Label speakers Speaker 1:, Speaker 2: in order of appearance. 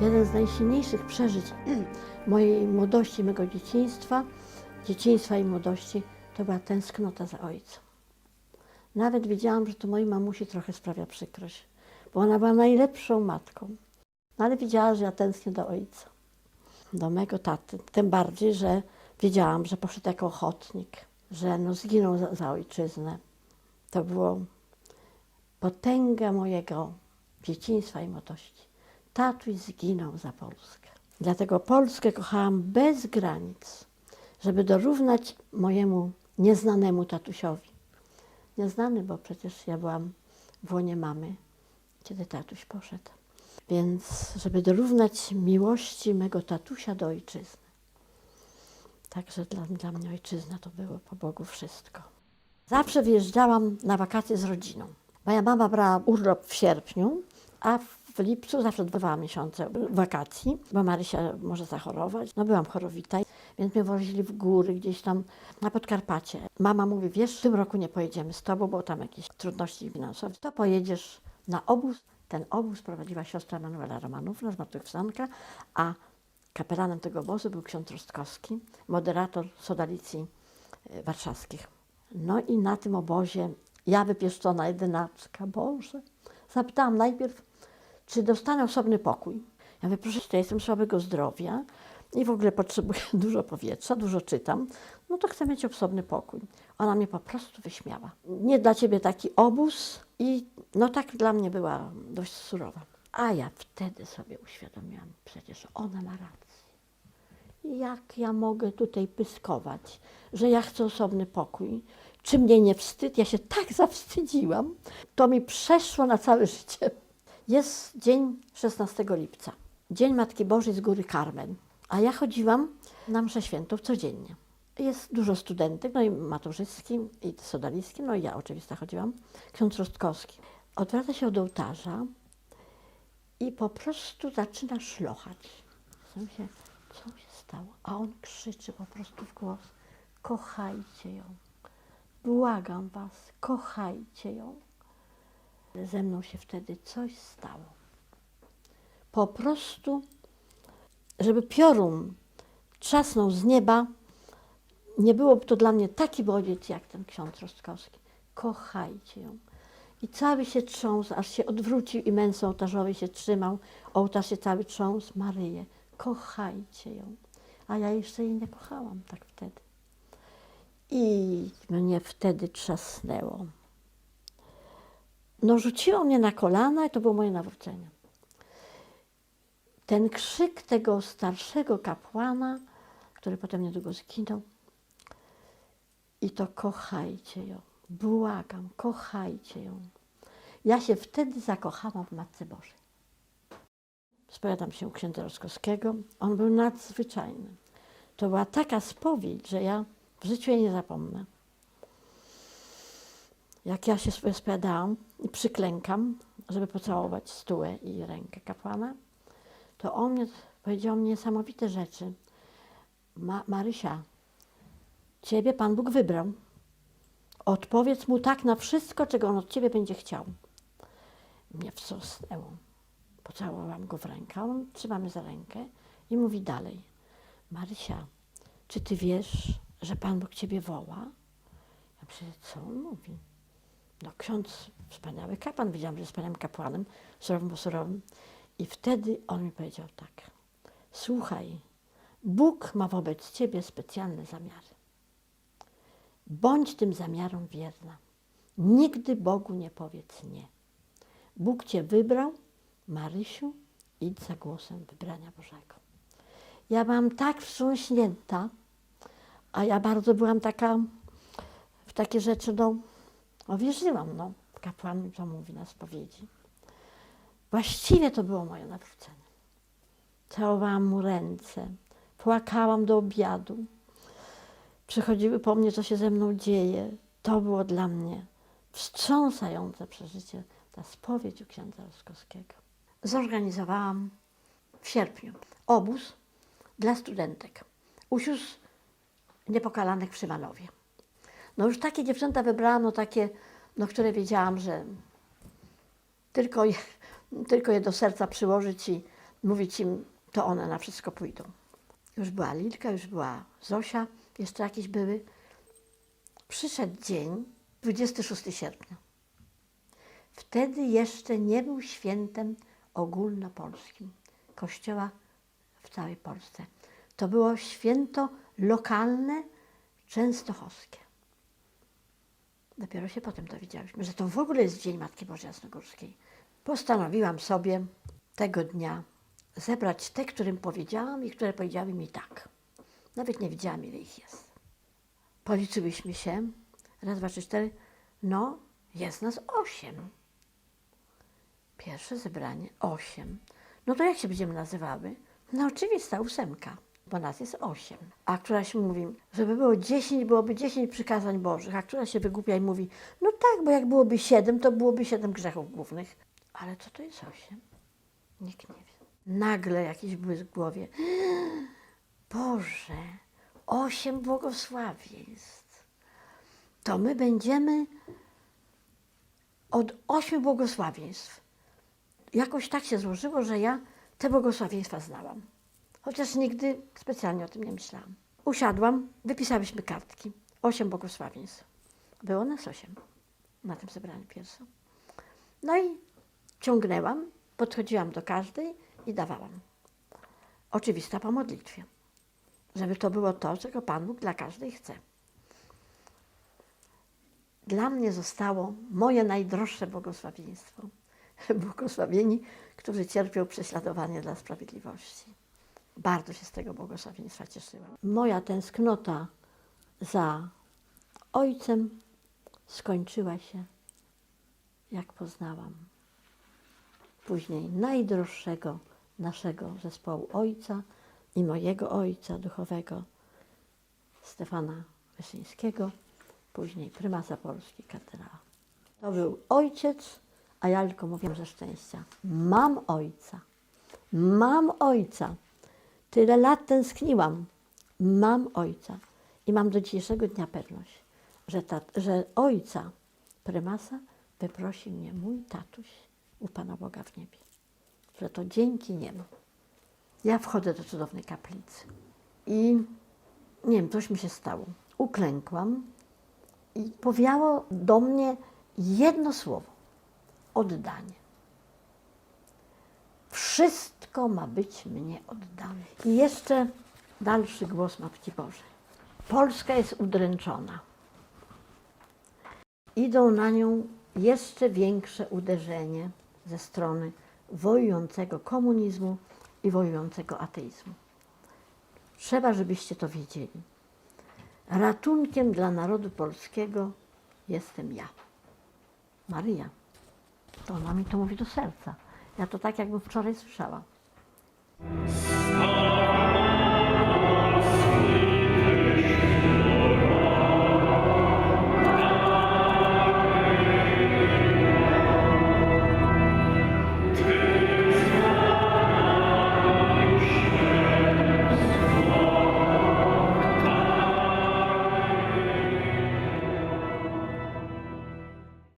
Speaker 1: Jeden z najsilniejszych przeżyć mojej młodości, mego dzieciństwa, dzieciństwa i młodości, to była tęsknota za ojcem. Nawet wiedziałam, że to mojej mamusi trochę sprawia przykrość, bo ona była najlepszą matką. Ale widziała, że ja tęsknię do ojca, do mego taty. Tym bardziej, że wiedziałam, że poszedł jako ochotnik, że no zginął za, za ojczyznę. To było potęga mojego dzieciństwa i młodości. Tatuś zginął za Polskę. Dlatego Polskę kochałam bez granic, żeby dorównać mojemu nieznanemu tatusiowi. Nieznany, bo przecież ja byłam w łonie mamy, kiedy tatuś poszedł. Więc, żeby dorównać miłości mego tatusia do ojczyzny. Także dla, dla mnie ojczyzna to było po Bogu wszystko. Zawsze wyjeżdżałam na wakacje z rodziną. Moja mama brała urlop w sierpniu, a w lipcu zawsze dwa miesiące wakacji, bo Marysia może zachorować. No byłam chorowita, więc mnie wozili w góry, gdzieś tam na Podkarpacie. Mama mówi, wiesz, w tym roku nie pojedziemy z tobą, bo tam jakieś trudności finansowe. To pojedziesz na obóz. Ten obóz prowadziła siostra Manuela Romanówna z Zmartwychwstanka, a kapelanem tego obozu był ksiądz Rostkowski, moderator sodalicji e, warszawskich. No i na tym obozie ja wypieszczona jedynaczka, Boże, zapytałam najpierw, czy dostanę osobny pokój. Ja mówię, proszę, ja jestem słabego zdrowia i w ogóle potrzebuję dużo powietrza, dużo czytam, no to chcę mieć osobny pokój. Ona mnie po prostu wyśmiała. Nie dla ciebie taki obóz i no tak dla mnie była dość surowa. A ja wtedy sobie uświadomiłam, przecież ona ma rację. Jak ja mogę tutaj pyskować, że ja chcę osobny pokój? Czy mnie nie wstyd? Ja się tak zawstydziłam. To mi przeszło na całe życie. Jest dzień 16 lipca, Dzień Matki Bożej z Góry Karmen, a ja chodziłam na mszę świętą codziennie. Jest dużo studentek, no i maturzycki, i sodalicki, no i ja oczywiście chodziłam, ksiądz Rostkowski. Odwraca się od ołtarza i po prostu zaczyna szlochać. Się, co się stało? A on krzyczy po prostu w głos, kochajcie ją, błagam was, kochajcie ją. Ze mną się wtedy coś stało. Po prostu, żeby piorun trzasnął z nieba, nie byłoby to dla mnie taki bodziec jak ten ksiądz Rostkowski. Kochajcie ją. I cały się trząsł, aż się odwrócił i męce ołtarzowej się trzymał. Ołtarz się cały trząsł. Maryję, kochajcie ją. A ja jeszcze jej nie kochałam tak wtedy. I mnie wtedy trzasnęło. No rzuciło mnie na kolana i to było moje nawrócenie. Ten krzyk tego starszego kapłana, który potem niedługo zginął, i to kochajcie ją, błagam, kochajcie ją. Ja się wtedy zakochałam w Matce Bożej. Spowiadam się u księdza Roskowskiego. On był nadzwyczajny. To była taka spowiedź, że ja w życiu jej nie zapomnę. Jak ja się spowiadałam i przyklękam, żeby pocałować stółę i rękę kapłana, to on mnie, powiedział mi niesamowite rzeczy. Ma, Marysia, Ciebie Pan Bóg wybrał. Odpowiedz mu tak na wszystko, czego on od Ciebie będzie chciał. Mnie wstrząsnęło. Pocałowałam go w rękę, on trzyma mnie za rękę i mówi dalej. Marysia, czy Ty wiesz, że Pan Bóg Ciebie woła? Ja myślę, co on mówi? No ksiądz, wspaniały kapłan, wiedziałam, że jest wspaniałym kapłanem, surowym bo surowym. I wtedy on mi powiedział tak, słuchaj, Bóg ma wobec Ciebie specjalne zamiary. Bądź tym zamiarom wierna. Nigdy Bogu nie powiedz nie. Bóg Cię wybrał, Marysiu, idź za głosem wybrania Bożego. Ja byłam tak wstrząśnięta, a ja bardzo byłam taka, w takie rzeczy, no, no wierzyłam, no. Kapłan mi to mówi na spowiedzi. Właściwie to było moje nawrócenie. Całowałam mu ręce, płakałam do obiadu. Przychodziły po mnie, co się ze mną dzieje. To było dla mnie wstrząsające przeżycie, ta spowiedź u księdza Roskowskiego. Zorganizowałam w sierpniu obóz dla studentek u sióstr niepokalanych w Szymanowie. No już takie dziewczęta wybrałam, no takie, no które wiedziałam, że tylko je, tylko je do serca przyłożyć i mówić im, to one na wszystko pójdą. Już była Lilka, już była Zosia, jeszcze jakieś były. Przyszedł dzień, 26 sierpnia. Wtedy jeszcze nie był świętem ogólnopolskim Kościoła w całej Polsce. To było święto lokalne, częstochowskie. Dopiero się potem dowiedziałyśmy, że to w ogóle jest Dzień Matki Bożej Jasnogórskiej. Postanowiłam sobie tego dnia zebrać te, którym powiedziałam i które powiedziały mi tak. Nawet nie wiedziałam, ile ich jest. Policzyłyśmy się. Raz, dwa, trzy, cztery. No, jest nas osiem. Pierwsze zebranie osiem. No to jak się będziemy nazywały? No oczywista ósemka, bo nas jest osiem. A któraś mówi, żeby było dziesięć, byłoby dziesięć przykazań Bożych, a która się wygłupia i mówi, no tak, bo jak byłoby siedem, to byłoby siedem grzechów głównych. Ale co to jest osiem? Nikt nie wie. Nagle jakiś błysk w głowie. Boże, osiem błogosławieństw. To my będziemy od ośmiu błogosławieństw. Jakoś tak się złożyło, że ja te błogosławieństwa znałam. Chociaż nigdy specjalnie o tym nie myślałam. Usiadłam, wypisałyśmy kartki. Osiem błogosławieństw. Było nas osiem na tym zebraniu pierwszym. No i ciągnęłam, podchodziłam do każdej i dawałam. Oczywista po modlitwie, żeby to było to, czego Pan Bóg dla każdej chce. Dla mnie zostało moje najdroższe błogosławieństwo. Błogosławieni, którzy cierpią prześladowanie dla sprawiedliwości. Bardzo się z tego błogosławieństwa cieszyłam. Moja tęsknota za ojcem skończyła się, jak poznałam później najdroższego naszego zespołu ojca i mojego ojca duchowego, Stefana Wyszyńskiego, później prymasa Polski, kardynała. To był ojciec, a ja tylko mówię ze szczęścia. Mam ojca. Mam ojca. Tyle lat tęskniłam. Mam ojca. I mam do dzisiejszego dnia pewność, że, ta, że ojca prymasa wyprosił mnie mój tatuś u Pana Boga w niebie. Że to dzięki niemu. Ja wchodzę do cudownej kaplicy i nie wiem, coś mi się stało. Uklękłam i powiało do mnie jedno słowo. Oddanie. Wszystko ma być mnie oddane. I jeszcze dalszy głos Matki Bożej. Polska jest udręczona. Idą na nią jeszcze większe uderzenie ze strony wojującego komunizmu i wojującego ateizmu. Trzeba, żebyście to wiedzieli. Ratunkiem dla narodu polskiego jestem ja. Maryja. To ona mi to mówi do serca. Ja to tak, jakbym wczoraj słyszała.